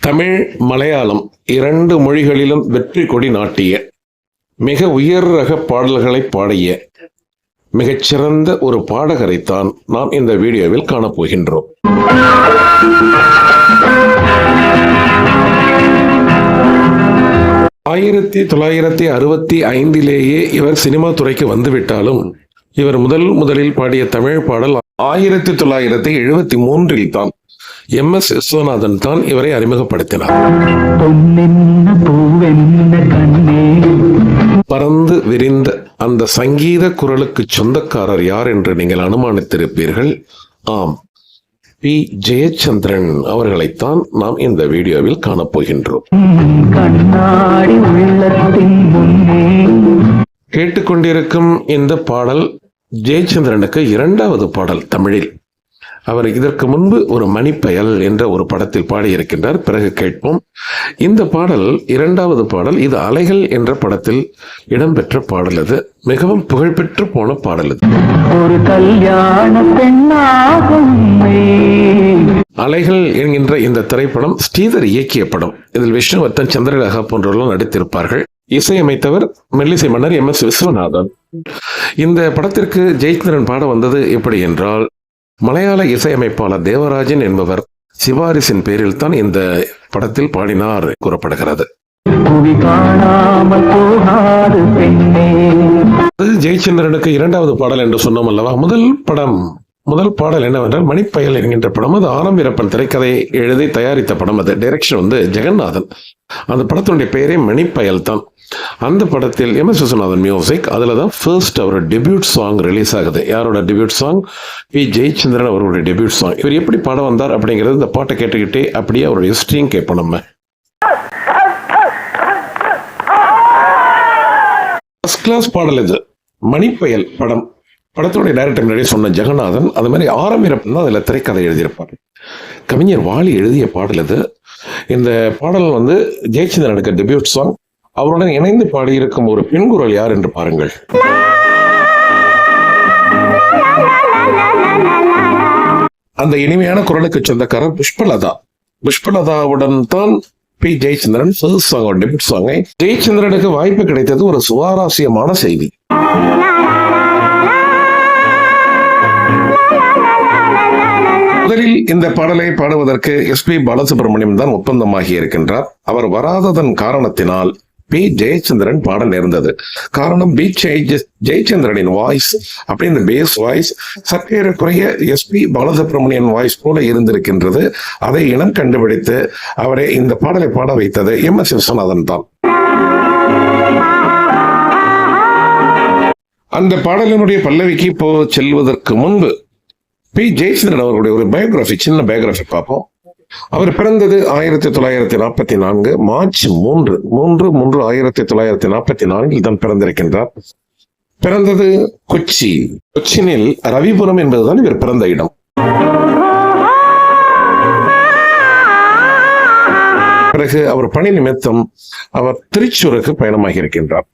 தமிழ் மலையாளம் இரண்டு மொழிகளிலும் வெற்றி கொடி நாட்டிய மிக உயர் ரக பாடல்களை பாடிய மிகச்சிறந்த ஒரு பாடகரைத்தான் நாம் இந்த வீடியோவில் காணப்போகின்றோம் ஆயிரத்தி தொள்ளாயிரத்தி அறுபத்தி ஐந்திலேயே இவர் சினிமா துறைக்கு வந்துவிட்டாலும் இவர் முதல் முதலில் பாடிய தமிழ் பாடல் ஆயிரத்தி தொள்ளாயிரத்தி எழுபத்தி மூன்றில் தான் எம் எஸ் விஸ்வநாதன் தான் இவரை அறிமுகப்படுத்தினார். பறந்து விரிந்த அந்த சங்கீத குரலுக்கு சொந்தக்காரர் யார் என்று நீங்கள் அனுமானித்திருப்பீர்கள்? ஆம். பி. ஜெயச்சந்திரன் அவர்களைத்தான் நாம் இந்த வீடியோவில் காணப்போகின்றோம். கேட்டுக்கொண்டிருக்கும் இந்த பாடல் ஜெயச்சந்திரனுக்கு இரண்டாவது பாடல் தமிழில். அவர் இதற்கு முன்பு ஒரு மணிப்பயல் என்ற ஒரு படத்தில் பாடியிருக்கின்றார். பிறகு கேட்போம். இந்த பாடல் இரண்டாவது பாடல் இது அலைகள் என்ற படத்தில் இடம்பெற்ற பாடல் அது. மிகவும் புகழ்பெற்று போன பாடல் அது. ஒரு கல்யாண பெண்ணாகும் அலைகள் என்கின்ற இந்த திரைப்படம் ஸ்ரீதர் இயக்கிய படம். இதில் விஷ்ணுவர்த்தன் சந்திரலேகா போன்றவர்களும் நடித்திருப்பார்கள். இசையமைத்தவர் மெல்லிசை மன்னர் எம் எஸ் விஸ்வநாதன். இந்த படத்திற்கு ஜெயச்சந்திரன் பாட வந்தது எப்படி என்றால் மலையாள இசையமைப்பாளர் தேவராஜன் என்பவர் சிபாரிசின் பேரில் தான் இந்த படத்தில் பாடினார் கூறப்படுகிறது. ஜெயச்சந்திரனுக்கு இரண்டாவது பாடல் என்று சொன்னோம் அல்லவா? முதல் படம் முதல் பாடல் என்னவென்றால் மணிப்பயல் என்கின்ற படம். அது ஆரம் வீரப்பன் திரைக்கதையை எழுதி தயாரித்த படம். அது டைரக்ஷன் வந்து ஜெகநாதன். அந்த படத்தினுடைய பெயரே மணிப்பயல் தான் அந்த படத்தில் எம் எஸ் விஸ்வநாதன் மியூசிக் அதில் தான் ஃபர்ஸ்ட் அவரோட டெபியூட் சாங் ரிலீஸ் ஆகுது. யாரோட டெபியூட் சாங் பி. ஜெயச்சந்திரன் அவருடைய டெபியூட் சாங் இவர் எப்படி படம் வந்தார் அப்படிங்கிறது இந்த பாட்டை கேட்டுக்கிட்டே அப்படியே அவருடைய ஹிஸ்ட்ரியும் கேட்போம் நம்ம. ஃபர்ஸ்ட் கிளாஸ் பாடல் இது. மணிப்பயல் படம். படத்துடைய டைரக்டர் முன்னாடியே சொன்ன ஜெகநாதன் அது மாதிரி ஆரம்பிரப்பன் தான் அதில் திரைக்கதை எழுதியிருப்பார். கவிஞர் வாலி எழுதிய பாடல் இது. இந்த பாடல் வந்து ஜெயச்சந்திரனுக்கு டெபியூட் சாங் அவருடன் இணைந்து பாடியிருக்கும் ஒரு பெண்குரல் யார் என்று பாருங்கள். அந்த இனிமையான குரலுக்கு சொந்தக்காரர் புஷ்பலதா. புஷ்பலதாவுடன் தான் P. Jayachandran first song debut சாங்கை ஜெயச்சந்திரனுக்கு வாய்ப்பு கிடைத்தது ஒரு சுவாரஸ்யமான செய்தி. முதலில் இந்த பாடலை பாடுவதற்கு எஸ் பி பாலசுப்ரமணியம் தான் ஒப்பந்தமாகி இருக்கின்றார். அவர் வராததன் காரணத்தினால் பி ஜெயச்சந்திரன் பாட நேர்ந்தது காரணம் பி ஜெயச்சந்திரனின் வாய்ஸ் அப்படி இந்த பேஸ் வாய்ஸ் சற்றேறக்குறைய எஸ் பி பாலசுப்ரமணியன் வாய்ஸ் போல இருந்திருக்கின்றது. அதை இனம் கண்டுபிடித்து அவரை இந்த பாடலை பாட வைத்தது எம் எஸ் விஸ்வநாதன் தான். அந்த பாடலினுடைய பல்லவிக்கு இப்போ செல்வதற்கு முன்பு பி ஜெயச்சந்திரன் அவர்களுடைய ஒரு பயோகிராஃபி சின்ன பயோகிராஃபி பார்ப்போம். அவர் பிறந்தது ஆயிரத்தி தொள்ளாயிரத்தி நாற்பத்தி நான்கு மார்ச் மூன்று மூன்று மூன்று ஆயிரத்தி தொள்ளாயிரத்தி நாற்பத்தி நான்கில் தான் பிறந்திருக்கின்றார். பிறந்தது கொச்சி. கொச்சினில் ரவிபுரம் என்பதுதான் இவர் பிறந்த இடம். பிறகு அவர் பணி நிமித்தம் அவர் திருச்சூருக்கு பயணமாகி இருக்கின்றார்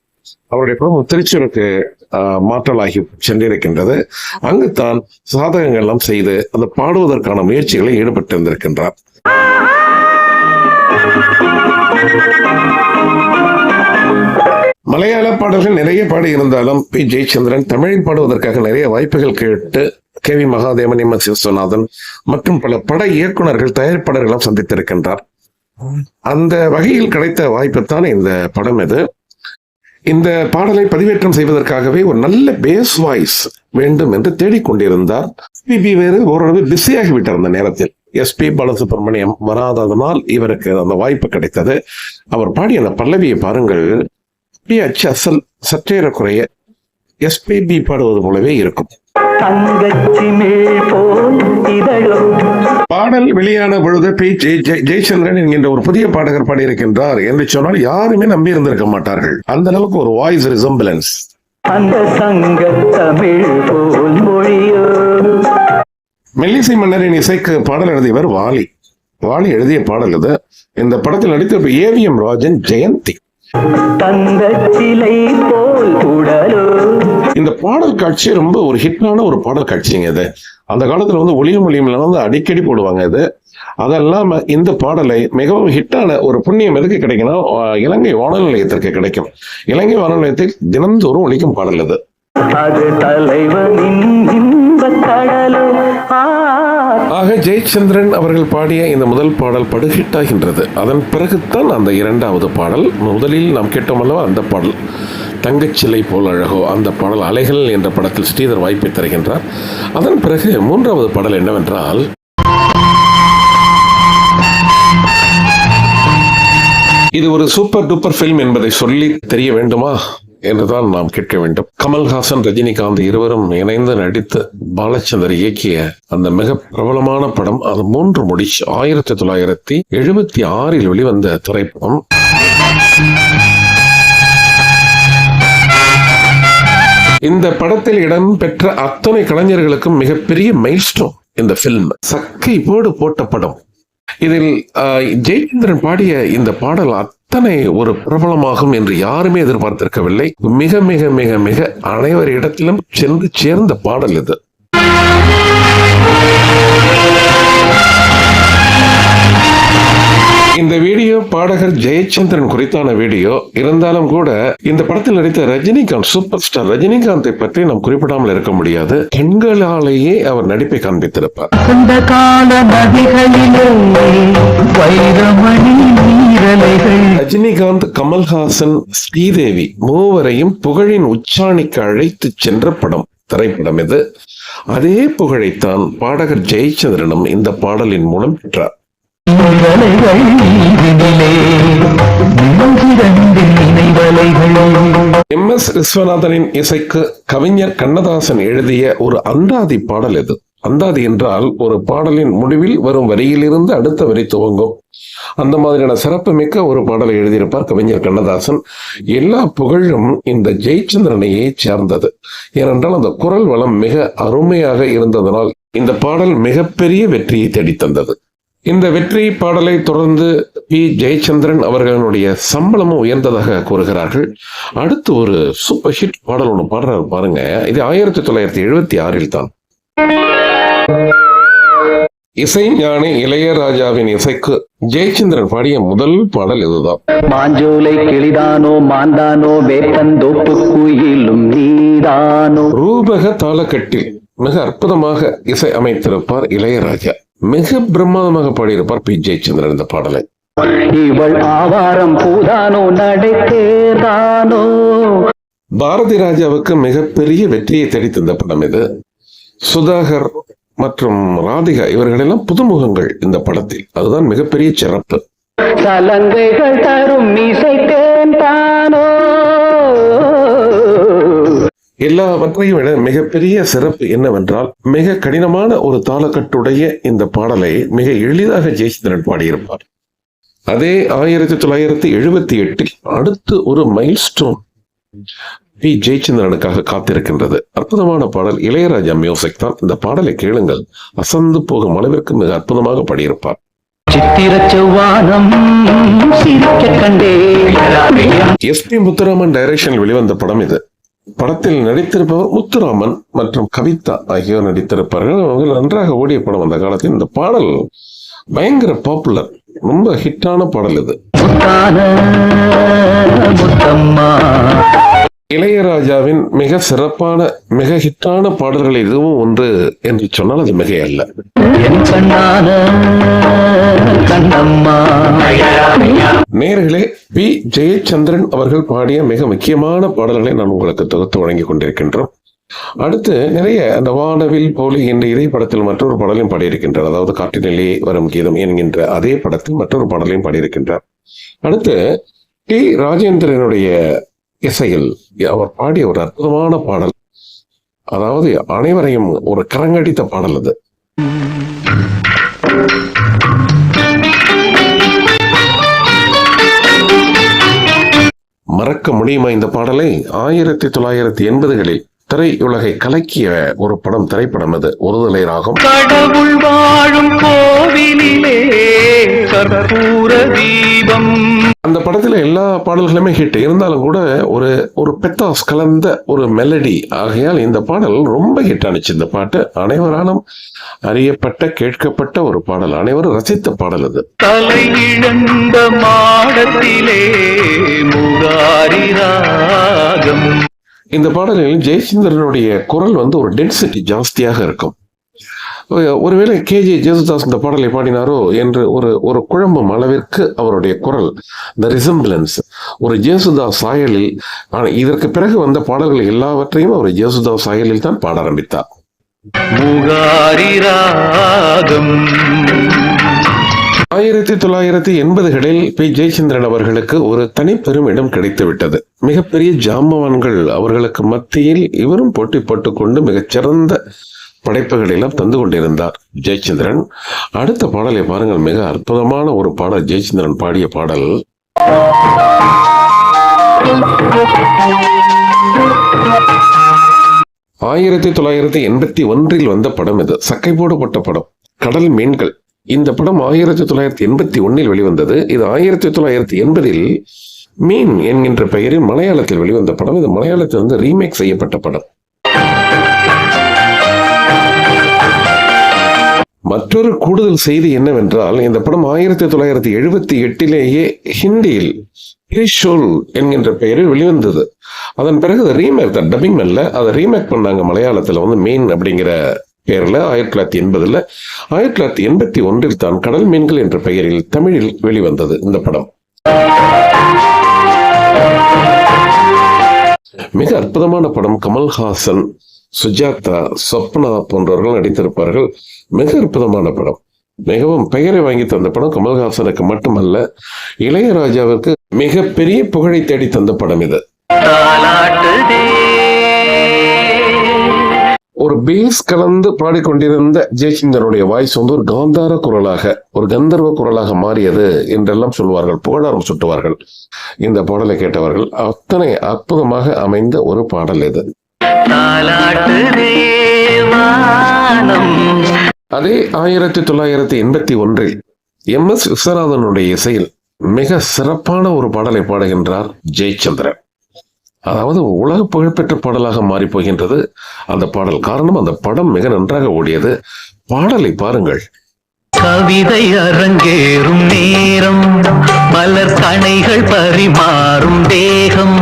அவருடைய குடும்பம் திருச்சூருக்கு மாற்றலாகி சென்றிருக்கின்றது. அங்குதான் சாதகங்கள் எல்லாம் செய்து அந்த பாடுவதற்கான முயற்சிகளில் ஈடுபட்டிருந்திருக்கின்றார். மலையாள பாடல்கள் நிறைய பாடி இருந்தாலும் பி. ஜெயச்சந்திரன் தமிழில் பாடுவதற்காக நிறைய வாய்ப்புகள் கேட்டு K. V. Mahadevan M. S. Viswanathan மற்றும் பல பட இயக்குனர்கள் தயாரிப்பாளர்களும் சந்தித்திருக்கின்றார். அந்த வகையில் கிடைத்த வாய்ப்பு தான் இந்த படம் இது. இந்த பாடலை பதிவேற்றம் செய்வதற்காகவே ஒரு நல்ல பேஸ் வாய்ஸ் வேண்டும் என்று தேடிக்கொண்டிருந்தார். பிபி வேறு ஓரளவு பிஸியாகி விட்டார் அந்த நேரத்தில். எஸ்பி பாலசுப்ரமணியம் வராததனால் இவருக்கு அந்த வாய்ப்பு கிடைத்தது. அவர் பாடிய அந்த பல்லவியை பாருங்கள். அப்படியே அச்சு அசல் சற்றேறக்குறைய எஸ்பிபி பாடுவது போலவே இருக்கும். தங்கச்சி மேல் போல் இதழும் பாடல் வெளியான பொழுது பி. ஜெய- ஜெய- ஜெயச்சந்திரன் என்கின்ற ஒரு புதிய பாடகர் பாடியிருக்கின்றார் என்று சொன்னால் யாருமே நம்பி இருந்திருக்க மாட்டார்கள். அந்த அளவுக்கு ஒரு வாய்ஸ் ரிசம்பிளன்ஸ் அந்த சங்க தமிழ் போல் மொழியோ. மெல்லிசை மன்னரின் இசைக்கு பாடல் எழுதியவர் வாலி. வாலி எழுதிய பாடல் இது. இந்த படத்தில் நடித்த ஏவிஎம் ராஜன் ஜெயந்தி. தந்த சிலை போல் உடலோ. இந்த பாடல் காட்சி ரொம்ப ஒரு ஹிட்டான ஒரு பாடல் காட்சிங்க இது. அந்த காலத்துல வந்து ஒளியும் ஒளியும் வந்து அடிக்கடி போடுவாங்க இது. அதெல்லாம் இந்த பாடலை மிகவும் ஹிட்டான ஒரு புண்ணியம் எதுக்கு கிடைக்குன்னா இலங்கை வானொலி நிலையத்திற்கு கிடைக்கும். இலங்கை வானொலி நிலையத்தில் தினந்தோறும் ஒழிக்கும் பாடல் இது. அது தலைவனின் இன்பக் கடலோ ஆக ஜெயச்சந்திரன் அவர்கள் பாடிய இந்த முதல் பாடல் படுகிட்டாகின்றது அதன் பிறகுதான் அந்த இரண்டாவது பாடல் முதலில் நாம் கேட்டோம் அல்லவா அந்த பாடல் தங்கச்சிலை போல் அழகோ அந்த பாடல் அலைகள் என்ற படத்தில் ஸ்ரீதர் வாய்ப்பை தருகின்றார். அதன் பிறகு மூன்றாவது பாடல் என்னவென்றால் இது ஒரு சூப்பர் டூப்பர் ஃபில்ம் என்பதை சொல்லி தெரிய வேண்டுமா? என்றுதான் நாம் கேட்க வேண்டும். கமல்ஹாசன் ரஜினிகாந்த் இருவரும் இணைந்து நடித்த பாலச்சந்தர் இயக்கிய அந்த மிக பிரபலமான படம் அது மூன்று முடிச்சு ஆயிரத்தி தொள்ளாயிரத்தி எழுபத்தி ஆறில் வெளிவந்த திரைப்படம். இந்த படத்தில் இடம்பெற்ற அத்தனை கலைஞர்களுக்கும் மிகப்பெரிய மைல்ஸ்டோன் இந்த பிலிம் சக்கை போடு போட்ட படம். இதில் ஆஹ், ஜெயச்சந்திரன் பாடிய இந்த பாடல் அத்தனை ஒரு பிரபலமாகும் என்று யாருமே எதிர்பார்த்திருக்கவில்லை. மிக மிக மிக மிக அனைவர் இடத்திலும் சென்று சேர்ந்த பாடல் இது. இந்த வீடியோ பாடகர் ஜெயச்சந்திரன் குறித்தான வீடியோ. இருந்தாலும் கூட இந்த படத்தில் நடித்த ரஜினிகாந்த் சூப்பர் ஸ்டார் ரஜினிகாந்தை பற்றி நாம் குறிப்பிடாமல் இருக்க முடியாது. கண்களாலேயே அவர் நடிப்பை காண்பித்திருப்பார். அந்த கால ரஜினிகாந்த் கமல்ஹாசன் ஸ்ரீதேவி மூவரையும் புகழின் உச்சாணிக்கு அழைத்து சென்ற படம் திரைப்படம் இது. அதே புகழைத்தான் பாடகர் ஜெயச்சந்திரனும் இந்த பாடலின் மூலம் பெற்றார். நினைவலைகள். எம். எஸ். விஸ்வநாதனின் இசைக்கு கவிஞர் கண்ணதாசன் எழுதிய ஒரு அந்தாதி பாடல் இது அந்தாதி என்றால் ஒரு பாடலின் முடிவில் வரும் வரியிலிருந்து அடுத்த வரி துவங்கும். அந்த மாதிரியான சிறப்பு மிக்க ஒரு பாடலை எழுதியிருப்பார் கவிஞர் கண்ணதாசன். எல்லா புகழும் இந்த ஜெயச்சந்திரனையே சேர்ந்தது. ஏனென்றால் அந்த குரல் வளம் மிக அருமையாக இருந்ததனால் இந்த பாடல் மிகப்பெரிய வெற்றியை தேடித்தந்தது. இந்த வெற்றி பாடலை தொடர்ந்து பி. ஜெயச்சந்திரன் அவர்களுடைய சம்பளமும் உயர்ந்ததாக கூறுகிறார்கள். அடுத்து ஒரு சூப்பர் ஹிட் பாடல் ஒன்று பாடுறாரு பாருங்க. இது ஆயிரத்தி தொள்ளாயிரத்தி எழுபத்தி ஆறில் தான். இசை ஞானி இளையராஜாவின் இசைக்கு ஜெயச்சந்திரன் பாடிய முதல் பாடல் இதுதான். மாஞ்சோலை கிளிதானோ மாந்தானோ வேப்பந்தோப்பு குயிலும் நீதானோ. ரூபக தாளக்கட்டில் மிக அற்புதமாக இசை அமைத்திருப்பார் இளையராஜா. மிக பிரம்மாதமாக பாடியிருப்பார் பி. ஜெயச்சந்திரன் இந்த பாடலை. இவள் ஆவாரம் பூதானோ நடை தேர்தானோ பாரதி ராஜாவுக்கு மிகப்பெரிய வெற்றியை தேடி தந்த படம் இது. சுதாகர் மற்றும் ராதிகா இவர்களெல்லாம் புதுமுகங்கள் இந்த படத்தில். அதுதான் மிகப்பெரிய சிறப்பு. தரும் இசைத்தேன் எல்லாவற்றையும் விட மிகப்பெரிய சிறப்பு என்னவென்றால் மிக கடினமான ஒரு தாளக்கட்டுடைய இந்த பாடலை மிக எளிதாக ஜெயச்சந்திரன் பாடியிருப்பார். அதே ஆயிரத்தி தொள்ளாயிரத்தி எழுபத்தி எட்டில் அடுத்து ஒரு மைல்ஸ்டோன் பி. ஜெயச்சந்திரனுக்காக காத்திருக்கின்றது. அற்புதமான பாடல் இளையராஜா மியூசிக் தான். இந்த பாடலை கேளுங்கள். அசந்து போகும் அளவிற்கு மிக அற்புதமாக பாடியிருப்பார். எஸ் பி முத்துராமன் டைரக்ஷனில் வெளிவந்த படம் இது. படத்தில் நடித்திருப்பவர் முத்துராமன் மற்றும் கவிதா ஆகியோர் நடித்திருப்பார்கள். அவங்க நன்றாக ஓடிய படம் அந்த காலத்தில். இந்த பாடல் பயங்கர பாப்புலர். ரொம்ப ஹிட்டான பாடல் இது. இளையராஜாவின் மிக சிறப்பான மிக ஹிட்டான பாடல்கள் இதுவும் ஒன்று என்று சொன்னால் அது மிக அல்ல நேர்களே பி. ஜெயச்சந்திரன் அவர்கள் பாடிய மிக முக்கியமான பாடல்களை நான் உங்களுக்கு தொகுத்து வழங்கிக் கொண்டிருக்கின்றோம். அடுத்து நிறைய அந்த வானவில் போலி என்ற இதே படத்தில் மற்றொரு பாடலையும் பாடியிருக்கின்றார். அதாவது காட்டினிலே வரும் கீதம் என்கின்ற அதே படத்தில் மற்றொரு பாடலையும் பாடியிருக்கின்றார். அடுத்து டி ராஜேந்திரனுடைய இசையில் அவர் பாடிய ஒரு அற்புதமான பாடல். அதாவது அனைவரையும் ஒரு கரங்கடித்த பாடல் அது. மறக்க முடியுமா இந்த பாடலை? ஆயிரத்தி தொள்ளாயிரத்தி எண்பதுகளில் திரையுலகை கலக்கிய ஒரு படம் திரைப்படம் இது. ஒருதலை ராகம் கடவுள் வாழும் கோவிலிலே கற்பூர தீபம். அந்த படத்துல எல்லா பாடல்களுமே ஹிட் இருந்தாலும் கூட ஒரு ஒரு பெத்தாஸ் கலந்த ஒரு மெலடி ஆகையால் இந்த பாடல் ரொம்ப ஹிட் ஆனிச்சு இந்த பாட்டு. அனைவராலும் அறியப்பட்ட கேட்கப்பட்ட ஒரு பாடல். அனைவரும் ரசித்த பாடல் அது. தலை இழந்த மாடத்திலே முகாரி ராகம். இந்த பாடலில் ஜெயச்சந்திரனுடைய குரல் வந்து ஒரு டென்சிட்டி ஜாஸ்தியாக இருக்கும். ஒருவேளை கே ஜே ஜேசுதாஸ் இந்த பாடலை பாடினாரோ என்று ஒரு ஒரு குழம்பும் அளவிற்கு அவருடைய குரல் த ரிசம்பிளன்ஸ் ஒரு ஜேசுதாஸ் சாயலில் ஆனால் இதற்கு பிறகு வந்த பாடல்கள் எல்லாவற்றையும் அவர் ஜேசுதாஸ் சாயலில் தான் பாட ஆரம்பித்தார். முகாரி ராகம். ஆயிரத்தி தொள்ளாயிரத்தி எண்பதுகளில் பி. ஜெயச்சந்திரன் அவர்களுக்கு ஒரு தனிப்பெரும் இடம் கிடைத்துவிட்டது. மிகப்பெரிய ஜாம்பவான்கள் அவர்களுக்கு மத்தியில் இவரும் போட்டி போட்டுக்கொண்டு மிகச்சிறந்த படைப்புகள் எல்லாம் தந்து கொண்டிருந்தார் ஜெயச்சந்திரன் அடுத்த பாடலை பாருங்கள். மிக அற்புதமான ஒரு பாடல் ஜெயச்சந்திரன் பாடிய பாடல். ஆயிரத்தி தொள்ளாயிரத்தி எண்பத்தி ஒன்றில் வந்த படம் இது. சக்கை போடப்பட்ட படம். கடல் மீன்கள். இந்த படம் ஆயிரத்தி தொள்ளாயிரத்தி எண்பத்தி ஒன்னில் வெளிவந்தது. இது ஆயிரத்தி தொள்ளாயிரத்தி எண்பதில் மீன் என்கின்ற பெயரில் மலையாளத்தில் வெளிவந்த படம். இது மலையாளத்தில் வந்து ரீமேக் செய்யப்பட்ட படம். மற்றொரு கூடுதல் செய்தி என்னவென்றால் இந்த படம் ஆயிரத்தி தொள்ளாயிரத்தி எழுபத்தி எட்டிலேயே ஹிந்தியில் திரிஷூல் என்கின்ற பெயரில் வெளிவந்தது. அதன் பிறகு ரீமேக் தான். டப்பிங் அல்ல அதை ரீமேக் பண்ணாங்க மலையாளத்தில் வந்து மீன் அப்படிங்கிற பேரில் ஆயிரத்தி தொள்ளாயிரத்தி எண்பதுல ஆயிரத்தி தொள்ளாயிரத்தி எண்பத்தி ஒன்றில் தான் கடல் மீன்கள் என்ற பெயரில் தமிழில் வெளிவந்தது இந்த படம். மிக அற்புதமான படம் கமல்ஹாசன் சுஜாதா சொப்னா போன்றவர்கள் நடித்திருப்பார்கள். மிக அற்புதமான படம். மிகவும் பெயரை வாங்கி தந்த படம் கமல்ஹாசனுக்கு மட்டுமல்ல இளையராஜாவிற்கு மிகப்பெரிய புகழை தேடி தந்த படம் இது. ஒரு பேஸ் கலந்து பாடிக்கொண்டிருந்த ஜெயச்சந்திரனுடைய வாய்ஸ் வந்து ஒரு காந்தார குரலாக ஒரு கந்தர்வ குரலாக மாறியது என்றெல்லாம் சொல்வார்கள். புகழாரம் சுட்டுவார்கள். இந்த பாடலை கேட்டவர்கள் அத்தனை அற்புதமாக அமைந்த ஒரு பாடல் இது. அதே ஆயிரத்தி தொள்ளாயிரத்தி எண்பத்தி ஒன்றில் எம் எஸ் விஸ்வநாதனுடைய இசையில் மிக சிறப்பான ஒரு பாடலை பாடுகின்றார் ஜெயச்சந்திரன். அதாவது உலக புகழ்பெற்ற பாடலாக மாறி போகின்றது. அந்த பாடல் காரணம் அந்த படம் மிக நன்றாக ஓடியது. பாடலை பாருங்கள். கவிதை அரங்கேறும் நேரம் மலர் கணைகள் பரிமாறும் தேகம்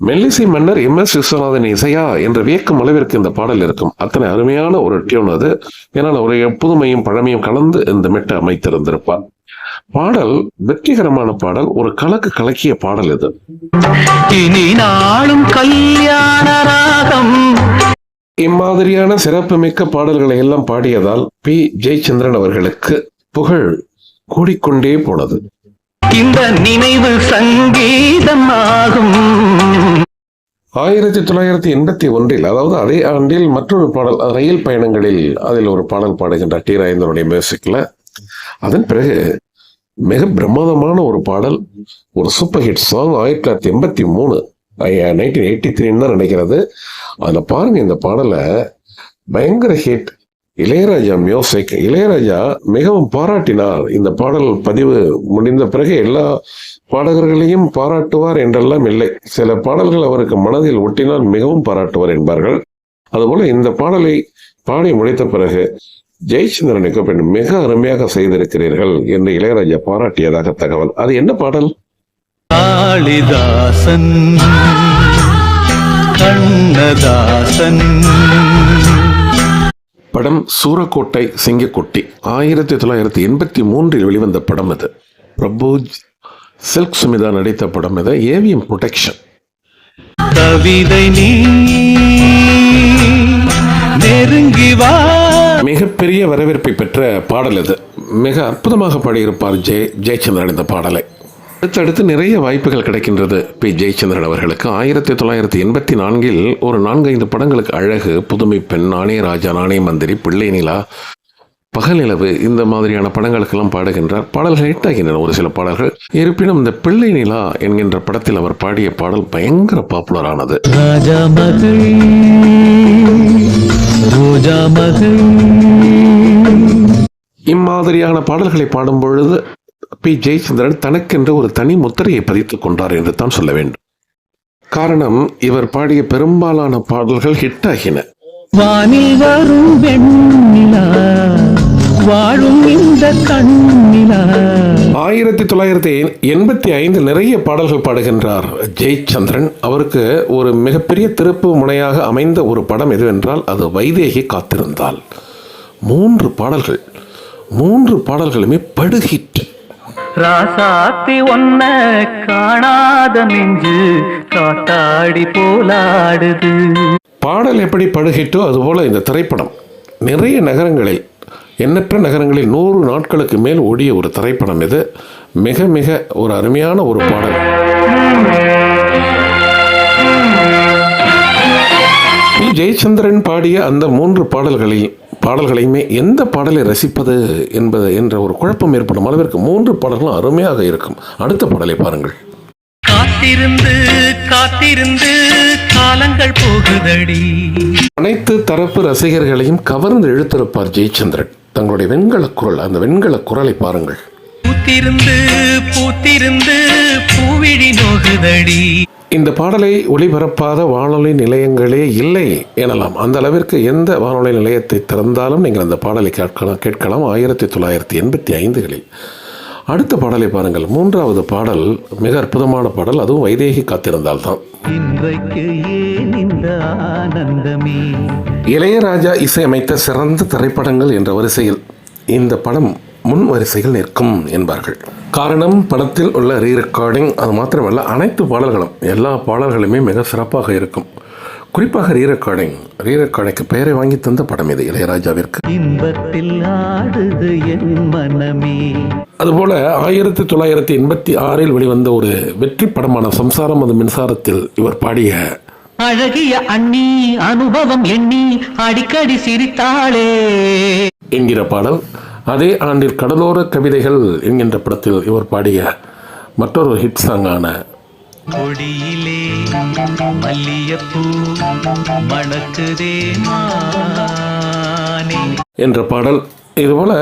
மெல்லிசை மன்னர் எம். எஸ். விஸ்வநாதன் இசையா என்று வியக்கும் அளவிற்கு இந்த பாடல் இருக்கும். அத்தனை அருமையான ஒரு டியூன் அது. ஏன்னால் ஒரு புதுமையும் பழமையும் கலந்து இந்த மெட்டை அமைத்திருந்திருப்பார் பாடல் வெற்றிகரமான பாடல் ஒரு கலக்கு கலக்கிய பாடல் இது. இனி நாளும் கல்யாண ராகம். இம்மாதிரியான சிறப்புமிக்க பாடல்களை எல்லாம் பாடியதால் பி. ஜெயச்சந்திரன் அவர்களுக்கு புகழ் கூடிக்கொண்டே போனது. இந்த நினைவு சங்கீதம் ஆகும். ஆயிரத்தி தொள்ளாயிரத்தி எண்பத்தி ஒன்றில் அதாவது அதே ஆண்டில் மற்றொரு பாடல் ரயில் பயணங்களில் அதில் ஒரு பாடல் பாடுகின்றார் டி. ராஜேந்திரனுடைய மியூசிக்ல அதன் பிறகு மிக பிரமாதமான ஒரு பாடல் ஒரு சூப்பர் ஹிட் சாங் ஆயிரத்தி தொள்ளாயிரத்தி எண்பத்தி மூணு நைன்டீன் எயிட்டி த்ரீன்னு தான் நினைக்கிறது. அதில் பாருங்க இந்த பாடலை. பயங்கர ஹிட் இளையராஜா மியூசிக் இளையராஜா மிகவும் பாராட்டினார். இந்த பாடல் பதிவு முடிந்த பிறகு எல்லா பாடகர்களையும் பாராட்டுவார் என்றெல்லாம் இல்லை. சில பாடல்கள் அவருக்கு மனதில் ஒட்டினால் மிகவும் பாராட்டுவார் என்பார்கள். அதுபோல இந்த பாடலை பாடி முடித்த பிறகு ஜெயச்சந்திரன் எக்கப்பெண் மிக அருமையாக செய்திருக்கிறீர்கள் என்று இளையராஜா பாராட்டியதாக தகவல். அது என்ன பாடல்? காளிதாசன் கண்ணதாசன். படம் சூரக்கோட்டை சிங்கக்குட்டி. ஆயிரத்தி தொள்ளாயிரத்தி எண்பத்தி மூன்றில் வெளிவந்த படம் இது. பிரபு சில்க் சுமிதா நடித்த படம் இது. ஏவிஎம் ப்ரொடெக்ஷன் கவிதை நீ நெருங்கி வா. மிகப்பெரிய வரவேற்பை பெற்ற பாடல் இது. மிக அற்புதமாக பாடியிருப்பார் ஜெய ஜெயச்சந்திரன் இந்த பாடலை. அடுத்தடுத்து நிறைய வாய்ப்புகள் கிடைக்கின்றது பி. ஜெயச்சந்திரன் அவர்களுக்கு. ஆயிரத்தி தொள்ளாயிரத்தி எண்பத்தி நான்கில் ஒரு நான்கைந்து படங்களுக்கு அழகு புதுமை பெண் நாணய ராஜா நானே மந்திரி பிள்ளை நிலா பகலிரவு இந்த மாதிரியான படங்களுக்கெல்லாம் பாடுகின்றார். பாடல்கள் ஹிட் ஆகின்றன. ஒரு சில பாடல்கள். இருப்பினும் இந்த பிள்ளை நிலா என்கின்ற படத்தில் அவர் பாடிய பாடல் பயங்கர பாப்புலர் ஆனது. ராஜா மகள். இம்மாதிரியான பாடல்களை பாடும் பொழுது பி. ஜெயச்சந்திரன் தனக்கென்று ஒரு தனி முத்திரையை பதித்துக் கொண்டார் என்று தான் சொல்ல வேண்டும். காரணம் இவர் பாடிய பெரும்பாலான பாடல்கள் ஹிட் ஆகின. வானில் வரும் வெண்ணிலா. வாழும் இந்த கண்ணிலா ஆயிரத்தி தொள்ளாயிரத்தி எண்பத்தி ஐந்து நிறைய பாடல்கள் பாடுகின்றார் ஜெயச்சந்திரன். அவருக்கு ஒரு மிகப்பெரிய திருப்பு முனையாக அமைந்த ஒரு படம் எதுவென்றால் அது வைதேகி காத்திருந்தால். மூன்று பாடல்கள் மூன்று பாடல்களுமே படுகிட் ராசாத்தி ஒன்ன காணாத நெஞ்சு காத்தாடி போலாடுது. பாடல் எப்படி படுகிட்டோ அதுபோல இந்த திரைப்படம் நிறைய நகரங்களில் எண்ணற்ற நகரங்களில் நூறு நாட்களுக்கு மேல் ஓடிய ஒரு திரைப்படம் இது. மிக மிக ஒரு அருமையான ஒரு பாடல். பி. ஜெயச்சந்திரன் பாடிய அந்த மூன்று பாடல்களில் பாடல்களையுமே எந்த பாடலை ரசிப்பது என்பது என்ற ஒரு குழப்பம் ஏற்படும் அளவிற்கு மூன்று பாடல்களும் அருமையாக இருக்கும். அடுத்த பாடலை பாருங்கள். காத்திருந்து காத்திருந்து காலங்கள் போகுதடி. அனைத்து தரப்பு ரசிகர்களையும் கவர்ந்து இழுத்திருப்பார் ஜெயச்சந்திரன். தங்களுடைய வெண்கல குரல் அந்த வெண்கல குரலை பாருங்கள். பூத்திருந்து பூத்திருந்து பூவிழி நோகுதடி. இந்த பாடலை ஒளிபரப்பாத வானொலி நிலையங்களே இல்லை எனலாம். அந்த அளவிற்கு எந்த வானொலி நிலையத்தை திறந்தாலும் நீங்கள் அந்த பாடலை கேட்கலாம் கேட்கலாம். ஆயிரத்தி தொள்ளாயிரத்தி எண்பத்தி ஐந்துகளில். அடுத்த பாடலை பாருங்கள். மூன்றாவது பாடல் மிக அற்புதமான பாடல். அதுவும் வைதேகி காத்திருந்தால் தான் இன்றைக்கு ஏன் இந்த ஆனந்தமே? இளையராஜா இசையமைத்த சிறந்த திரைப்படங்கள் என்ற வரிசையில் இந்த படம் முன் வரிசையில் நிற்கும் என்பார்கள். காரணம் படத்தில் உள்ள ரீ ரெக்கார்டிங் அது மாத்திரமல்ல அனைத்து பாடல்களும் எல்லா பாடல்களுமே மிக சிறப்பாக இருக்கும். குறிப்பாக ரீ ரெக்கார்டிங் ரீ ரெக்கார்டிங்க்கு பெயரை வாங்கி தந்த படம் இது இளையராஜாவிற்கு. அதுபோல ஆயிரத்தி தொள்ளாயிரத்தி எண்பத்தி ஆறில் வெளிவந்த ஒரு வெற்றி படமான சம்சாரம் அது மின்சாரத்தில் இவர் பாடிய அழகிய அண்ணி அனுபவம் எண்ணி அடிக்கடி சிரித்தாளே. என்கிற பாடல் அதே ஆண்டில் கடலோர கவிதைகள் என்கின்ற படத்தில் இவர் பாடிய மற்றொரு ஹிட் சாங்கான கொடியிலே மல்லியப்பூ மணக்குதே என்ற பாடல் இதுபோல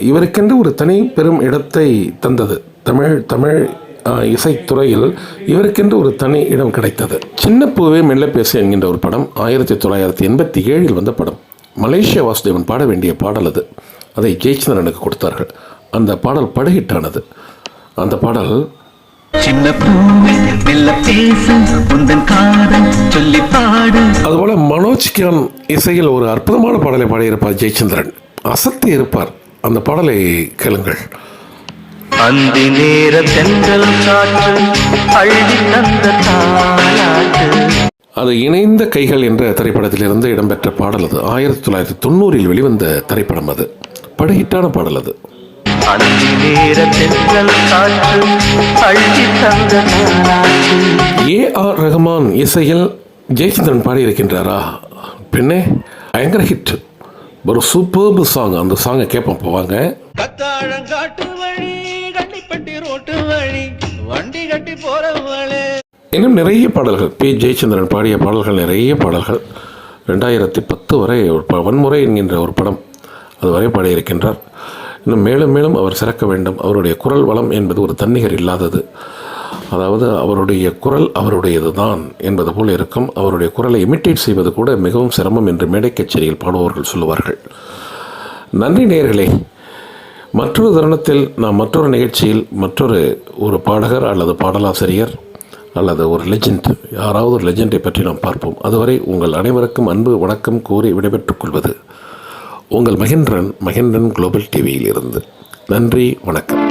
இவருக்கென்று ஒரு தனி பெரும் இடத்தை தந்தது. தமிழ் தமிழ் இசைத்துறையில் இவருக்கென்று ஒரு தனி இடம் கிடைத்தது. சின்ன பூவே மெல்ல பேசு என்கின்ற ஒரு படம் ஆயிரத்தி தொள்ளாயிரத்தி எண்பத்தி ஏழில் வந்த படம். மலேசியா வாசுதேவன் பாட வேண்டிய பாடல் அது. அதை ஜெயச்சந்திரனுக்கு கொடுத்தார்கள். அந்த பாடல் படுகிட்டானது. அந்த பாடல் அதுபோல மனோஜ் கியான் இசையில் ஒரு அற்புதமான பாடலை பாடியிருப்பார் ஜெயச்சந்திரன். அசத்தி இருப்பார். அந்த பாடலை கேளுங்கள். அந்தி நேர தென்றல் காற்று அள்ளி தந்த தாலாட்டு. அது இணைந்த கைகள் என்ற திரைப்படத்திலிருந்து இடம்பெற்ற பாடல் அது. ஆயிரத்தி தொள்ளாயிரத்தி தொண்ணூறில் வெளிவந்த திரைப்படம் அது. படுகிட்டான பாடல் அது. ஏ ஆர் ரஹ்மான் இசையில் ஜெயச்சந்திரன் பாடியிருக்கின்றாரா? பெண்ணே பயங்கர ஹிட். ஒரு சூப்பர்பு சாங் அந்த சாங்கை கேட்போம். போவாங்க. கத்தாழங்காட்டு வழி இன்னும் நிறைய பாடல்கள். பி. ஜெயச்சந்திரன் பாடிய பாடல்கள் நிறைய பாடல்கள். ரெண்டாயிரத்தி பத்து வரை ஒரு ப- வன்முறை என்கின்ற ஒரு படம் அது வரை பாடியிருக்கின்றார். இன்னும் மேலும் மேலும் அவர் சிறக்க வேண்டும். அவருடைய குரல் வளம் என்பது ஒரு தன்னிகர் இல்லாதது. அதாவது அவருடைய குரல் அவருடையது தான் என்பது போல் இருக்கும். அவருடைய குரலை இமிட்டேட் செய்வது கூட மிகவும் சிரமம் என்று மேடை கச்சேரியில் பாடுபவர்கள் சொல்லுவார்கள். நன்றி நேர்களே மற்றொரு தருணத்தில் நாம் மற்றொரு நிகழ்ச்சியில் மற்றொரு ஒரு பாடகர் அல்லது பாடலாசிரியர் அல்லது ஒரு லெஜெண்ட் யாராவது ஒரு லெஜெண்டை பற்றி நாம் பார்ப்போம். அதுவரை உங்கள் அனைவருக்கும் அன்பு வணக்கம் கூறி விடைபெற்றுக் கொள்வது உங்கள் மகேந்திரன் மகேந்திரன் குளோபல் டிவியில் இருந்து நன்றி வணக்கம்.